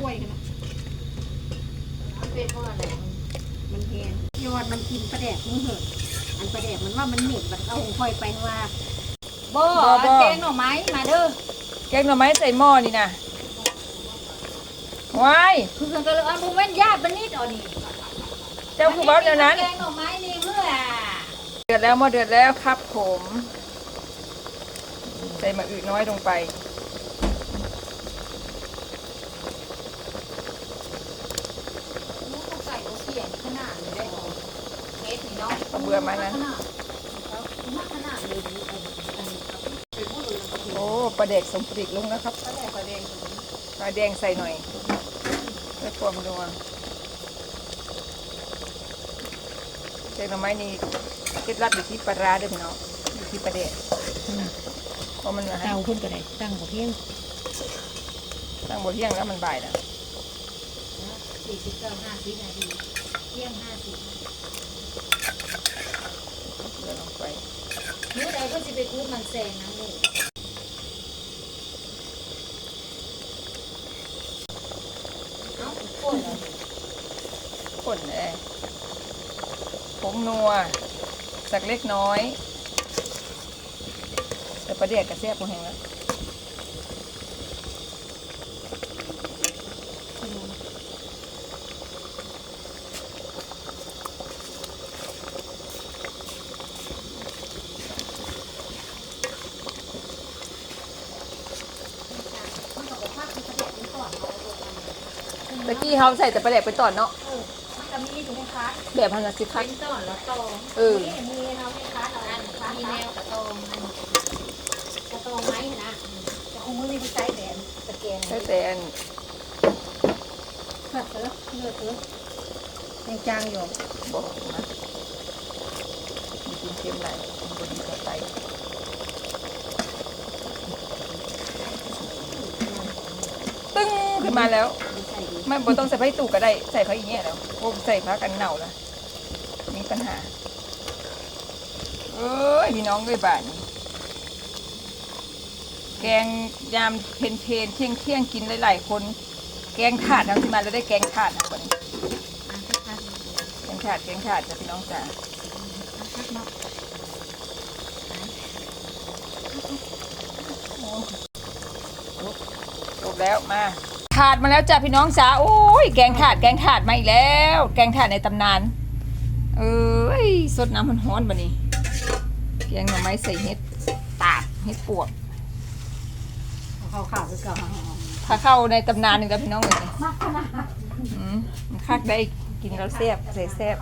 กล้วยกันนะเป็นเพราะอะไรมันแพงยอดมันกินปลาแดกมึงเหอะอันปลาแดกมันว่ามันเหม็นมันเอาหงคอยไปว่าบ่บ่บ่ แกงหน่อไม้มาเด้อแกงหน่อไม้ใส่หม้อนี่นะว้ายคือกันก็เลยเอาบุเว้นญาติบันนิดเอานี่เจ้าคือเว้าเดี๋ยวนั้น แกงหน่อไม้นี่เมื่อเดือดแล้วหม้อเดือดแล้วครับผม ใส่มะอึน้อยลงไป ลูกเขาใส่โอเสียนขนาดเลยได้บ่เม็ด นี่เนาะเอาเบื่อไหมนะขนาดมากขนาดเลยนี่อันอันนี้ครับไปพูดเลยนะครับโอ้ปลาเด็กสมปริกลงนะครับปลาแดกปลาแดงตรงนี้ปลาแดงใส่หน่อยเพื่อความนัวแกงหน่อไม้นี่เคล็ดลับอยู่ที่ปลาร้าเด้วยพี่น้องอยู่ที่ปลาเด็กเพราะมันนะฮะเตาขึ้นก็ได้ตั้งบ่เพียงตั้งบนเที่ยงแล้วมันบ่ายนะสี่สิบเก้าห้าสิบนาทีเที่ยงห้าสิบ เกลือลง ไปเมื่อใดก็จะไปกู้มันแซงนะลูเอ้าคนเหรอป่นเลยผงนัว สักเล็กน้อย แต่ประเดี๋ยวกระเสียบกูแห้งแล้ว มันก็บอกว่าคือประเด็นนี้ก่อนเราลงมา ตะกี้เขาใส่แต่ประเดี๋ยวไปต่อนเนาะเออมันก็มีถูกไหมคะแบบพันสิคักเป็นต้นแล้วโตเออนี่มีเราไหมคะเราอันคะมีแนวกระตองอันกระตองไม้นะจะคงมือนี่ไปใช้แดนตะเกียงใส่แต่อันเพื่อเถอะเลือดเถอะยังจางอยู่บอกมามีกินเค็มไหลมันบดีต่อไตตึ้งขึ้นมาแล้ว ไม่บ่ต้องใส่ผ้าตู่ก็ได้ใส่ผ้าอย่างเงี้ยแล้วโอ้ใส่ผ้ากันหนาวละมีปัญหาเอ้ยพี่น้องด้วยบ้านนี้แกงยามเพนเพนเที่ยงเที่ยงกินหลายๆคน แกงถาดทำที่มาแล้วได้แกงถาดนะคนนี้แกงถาดแกงถาดจ้ะพี่น้องจ๋าๆคักๆเนาะจบแล้วมา ถาดมาแล้วจ้ะพี่น้องจ๋าโอ้ยแกงถาดแกงถาดมาอีกแล้ว แกงถาดในตำนาน เอ้ยสดน้ำมันฮ้อนบะนี้แกงหน่อไม้ใส่เห็ดตาบเห็ดปวกเอาข้าวๆคือเก่าเอาถ้าเข้าในตำนานหนึ่งแล้วพี่น้องเลยมากขนาดอืมคักได้กินแล้วแซ่บใส่แซ่บ